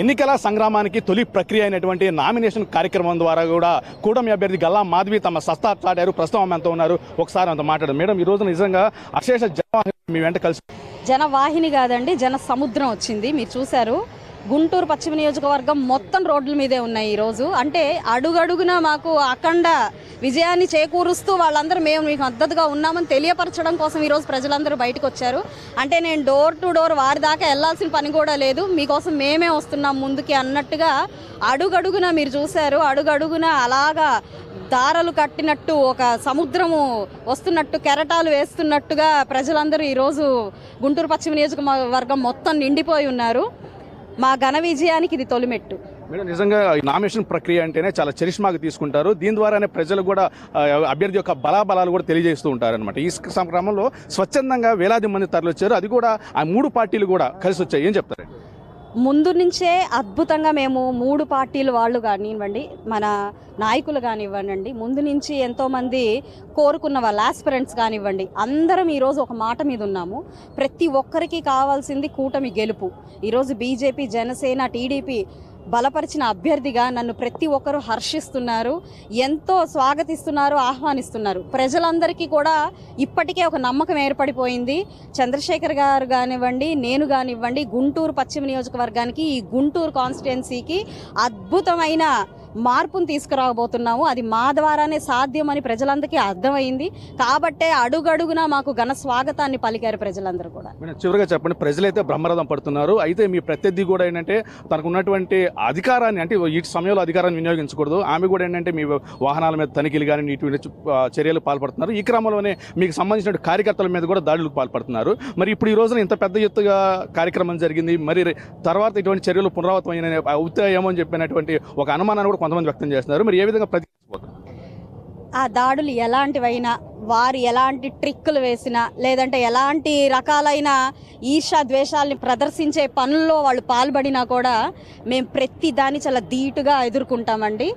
ఎన్నికల సంగ్రామానికి తొలి ప్రక్రియ అయినటువంటి నామినేషన్ కార్యక్రమం ద్వారా కూడా కూటమి అభ్యర్థి గల్లా మాధవి తమ సస్తా చాటారు. ప్రస్తుతం ఎంత ఉన్నారు. ఒకసారి అంత మాట్లాడారు మేడం ఈ రోజు నిజంగా అశేష జనవాహిని మీ వెంట కలిసి జనవాహిని కాదండి జన సముద్రం వచ్చింది. మీరు చూశారు గుంటూరు పశ్చిమ నియోజకవర్గం మొత్తం రోడ్ల మీదే ఉన్నాయి ఈరోజు అంటే అడుగడుగున మాకు అఖండ విజయాన్ని చేకూరుస్తూ వాళ్ళందరూ మేము మీకు మద్దతుగా ఉన్నామని తెలియపరచడం కోసం ఈరోజు ప్రజలందరూ బయటకు వచ్చారు. అంటే నేను డోర్ టు డోర్ వారి దాకా వెళ్ళాల్సిన పని కూడా లేదు. మీకోసం మేమే వస్తున్నాం ముందుకి అన్నట్టుగా అడుగడుగున మీరు చూశారు. అడుగడుగున అలాగా దారాలు కట్టినట్టు ఒక సముద్రము వస్తున్నట్టు కెరటాలు వేస్తున్నట్టుగా ప్రజలందరూ ఈరోజు గుంటూరు పశ్చిమ నియోజకవర్గం మొత్తం నిండిపోయి ఉన్నారు. మా ఘన విజయానికి ఇది తొలిమెట్టు. మేడం నిజంగా ఈ నామినేషన్ ప్రక్రియ అంటేనే చాలా చరిష్మాగా తీసుకుంటారు. దీని ద్వారానే ప్రజలు కూడా అభ్యర్థి యొక్క బలాబలాలు కూడా తెలియజేస్తూ ఉంటారనమాట ఈ క్రమంలో స్వచ్ఛందంగా వేలాది మంది తరలిచ్చారు. అది కూడా ఆ మూడు పార్టీలు కూడా కలిసి వచ్చాయి ఏం చెప్తారు. ముందు నుంచే అద్భుతంగా మేము మూడు పార్టీలు వాళ్ళు కానివ్వండి మన నాయకులు కానివ్వండి ముందు నుంచి ఎంతోమంది కోరుకున్న వాళ్ళ ఆస్పిరెంట్స్ కానివ్వండి అందరం ఈరోజు ఒక మాట మీద ఉన్నాము. ప్రతి ఒక్కరికి కావాల్సింది కూటమి గెలుపు. ఈరోజు బీజేపీ జనసేన టీడీపీ బలపరిచిన అభ్యర్థిగా నన్ను ప్రతి ఒక్కరూ హర్షిస్తున్నారు ఎంతో స్వాగతిస్తున్నారు ఆహ్వానిస్తున్నారు. ప్రజలందరికీ కూడా ఇప్పటికే ఒక నమ్మకం ఏర్పడిపోయింది. చంద్రశేఖర్ గారు కానివ్వండి నేను కానివ్వండి గుంటూరు పశ్చిమ నియోజకవర్గానికి ఈ గుంటూరు కాన్స్టిట్యున్సీకి అద్భుతమైన మార్పును తీసుకురాబోతున్నాము. అది మా ద్వారానే సాధ్యమని ప్రజలందరికీ అర్థమైంది. కాబట్టే అడుగడుగునా మాకు ఘన స్వాగతాన్ని పలికారు ప్రజలందరూ కూడా. చివరిగా చెప్పండి ప్రజలైతే బ్రహ్మరథం పడుతున్నారు. అయితే మీ ప్రత్యర్థి కూడా ఏంటంటే తనకు ఉన్నటువంటి అధికారాన్ని అంటే ఈ సమయంలో అధికారాన్ని వినియోగించకూడదు. ఆమె కూడా ఏంటంటే మీ వాహనాల మీద తనిఖీలు కానీ ఇటువంటి చర్యలు పాల్పడుతున్నారు. ఈ క్రమంలోనే మీకు సంబంధించిన కార్యకర్తల మీద కూడా దాడులకు పాల్పడుతున్నారు. మరి ఇప్పుడు ఈ రోజున ఇంత పెద్ద ఎత్తుగా కార్యక్రమం జరిగింది. మరి తర్వాత ఇటువంటి చర్యలు పునరావృతమైన అవుతాయేమో అని చెప్పినటువంటి ఒక అనుమానాన్ని కూడా కొంతమంది వ్యక్తం చేస్తున్నారు. మరి ఏ విధంగా ప్రతి ఆ దాడులు ఎలాంటివైనా వారు ఎలాంటి ట్రిక్కులు వేసినా లేదంటే ఎలాంటి రకాలైన ఈర్షా ద్వేషాలని ప్రదర్శించే పనుల్లో వాళ్ళు పాల్పడినా కూడా మేము ప్రతి దాన్ని చాలా ధీటుగా ఎదుర్కొంటామండి.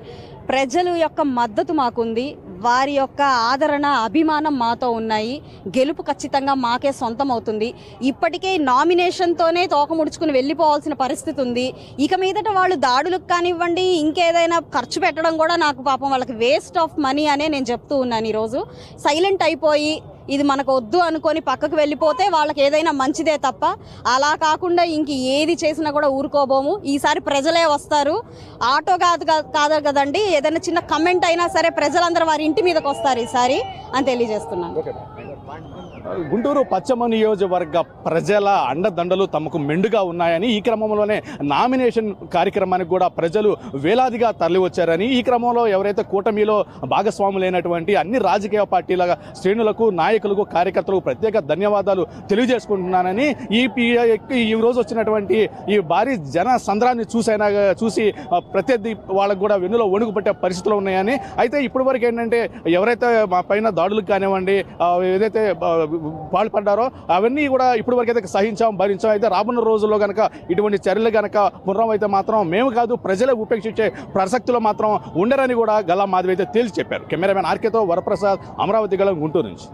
ప్రజలు యొక్క మద్దతు మాకుంది. వారి యొక్క ఆదరణ అభిమానం మాతో ఉన్నాయి. గెలుపు ఖచ్చితంగా మాకే సొంతం అవుతుంది ఇప్పటికే నామినేషన్తోనే తోక ముడుచుకుని వెళ్ళిపోవాల్సిన పరిస్థితి ఉంది. ఇక మీదట వాళ్ళు దాడులకు కానివ్వండి ఇంకేదైనా ఖర్చు పెట్టడం కూడా నాకు పాపం వాళ్ళకి వేస్ట్ ఆఫ్ మనీ అనే నేను చెప్తూ ఉన్నాను ఈరోజు. సైలెంట్ అయిపోయి ఇది మనకు వద్దు అనుకొని పక్కకు వెళ్ళిపోతే వాళ్ళకి ఏదైనా మంచిదే తప్ప అలా కాకుండా ఇంక ఏది చేసినా కూడా ఊరుకోబోము. ఈసారి ప్రజలే వస్తారు. ఆటో కాదు కాదు కదండి. ఏదైనా చిన్న కమెంట్ అయినా సరే ప్రజలందరూ వారి ఇంటి మీదకి వస్తారు ఈసారి అని తెలియజేస్తున్నాను. గుంటూరు పశ్చిమ నియోజకవర్గ ప్రజల అండదండలు తమకు మెండుగా ఉన్నాయని ఈ క్రమంలోనే నామినేషన్ కార్యక్రమానికి కూడా ప్రజలు వేలాదిగా తరలివచ్చారని ఈ క్రమంలో ఎవరైతే కూటమిలో భాగస్వాములైనటువంటి అన్ని రాజకీయ పార్టీల శ్రేణులకు నాయకులకు కార్యకర్తలకు ప్రత్యేక ధన్యవాదాలు తెలియజేసుకుంటున్నానని ఈ ఈ- రోజు వచ్చినటువంటి ఈ భారీ జన సంద్రాన్ని చూసైనా చూసి ప్రత్యర్థి వాళ్ళకు కూడా వెన్నులో వణుకు పట్టే పరిస్థితులు ఉన్నాయని. అయితే ఇప్పటివరకు ఏంటంటే ఎవరైతే మా పైన దాడులకు కానివ్వండి ఏదైతే పాల్పడ్డారో అవన్నీ కూడా ఇప్పటి వరకు అయితే సహించాం భరించాం. అయితే రాబోన్న రోజుల్లో కనుక ఇటువంటి చర్యలు కనుక పునరం అయితే మాత్రం మేము కాదు ప్రజలే ఉపేక్షించే ప్రసక్తులు మాత్రం ఉండరని కూడా గల్లా మాధవి అయితే తేల్చి చెప్పారు. కెమెరామెన్ ఆర్కేతో వరప్రసాద్ అమరావతి గళం గుంటూరు నుంచి.